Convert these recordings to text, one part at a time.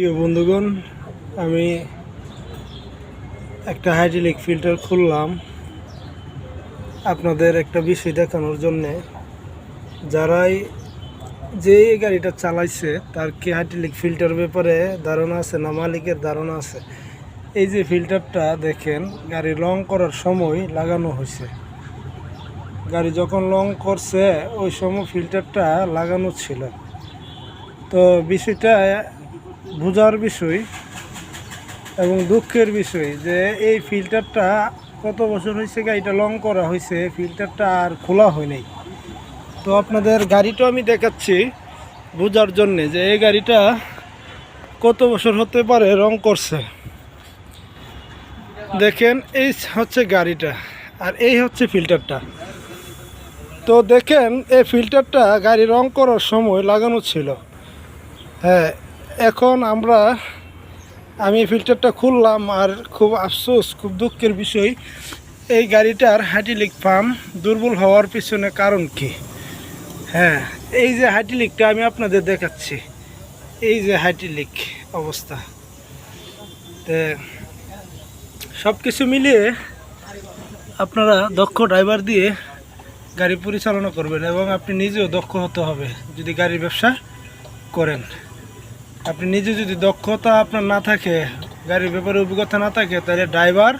প্রিয় বন্ধুগণ, আমি একটা হাইড্রোলিক ফিল্টার খুললাম আপনাদের একটা বিষয় দেখানোর জন্যে। যারাই যে গাড়িটা চালাইছে, তার কি হাইড্রোলিক ফিল্টার ব্যাপারে ধারণা আছে না মালিকের ধারণা আছে? এই যে ফিল্টারটা দেখেন, গাড়ি লং করার সময় লাগানো হয়েছে গাড়ি যখন লং করছে, ওই সময় ফিল্টারটা লাগানো ছিল। তো বিষয়টা বোঝার বিষয় এবং দুঃখের বিষয় যে এই ফিল্টারটা কত বছর হয়েছে গাড়িটা লং করা হয়েছে ফিল্টারটা আর খোলা হয় নাই। তো আপনাদের গাড়িটা আমি দেখাচ্ছি বোঝার জন্যে যে এই গাড়িটা কত বছর হতে পারে রং করছে। দেখেন, এই হচ্ছে গাড়িটা আর এই হচ্ছে ফিল্টারটা। তো দেখেন, এই ফিল্টারটা গাড়ি রং করার সময় লাগানো ছিল। হ্যাঁ এখন আমরা, আমি ফিল্টারটা খুললাম আর খুব আফসোস, খুব দুঃখের বিষয়, এই গাড়িটার হাইড্রোলিক পাম্প দুর্বল হওয়ার পিছনে কারণ কি? হ্যাঁ এই যে হাইড্রোলিকটা আমি আপনাদের দেখাচ্ছি। এই যে হাইড্রোলিক অবস্থা। তে সব কিছু মিলিয়ে আপনারা দক্ষ ড্রাইভার দিয়ে গাড়ি পরিচালনা করবেন এবং আপনি নিজেও দক্ষ হতে হবে যদি গাড়ির ব্যবসা করেন। আপনি নিজে যদি দক্ষতা আপনার না থাকে, গাড়ির ব্যাপারে অভিজ্ঞতা না থাকে, তাহলে ড্রাইভার,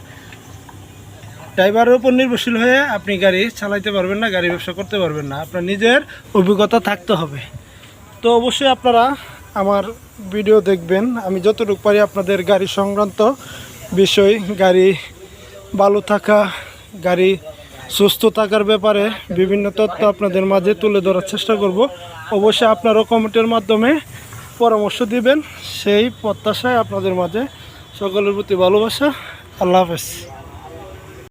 ড্রাইভারের উপর নির্ভরশীল হয়ে আপনি গাড়ি চালাইতে পারবেন না, গাড়ি ব্যবসা করতে পারবেন না। আপনার নিজের অভিজ্ঞতা থাকতে হবে। তো অবশ্যই আপনারা আমার ভিডিও দেখবেন। আমি যতটুকু পারি আপনাদের গাড়ি সংক্রান্ত বিষয়, গাড়ি ভালো থাকা, গাড়ি সুস্থ থাকার ব্যাপারে বিভিন্ন তথ্য আপনাদের মাঝে তুলে ধরার চেষ্টা করব। অবশ্যই আপনারাও কমেন্টের মাধ্যমে পরামর্শ দিবেন সেই প্রত্যাশায় আপনাদের মাঝে সকলের প্রতি ভালোবাসা। আল্লাহ হাফেজ।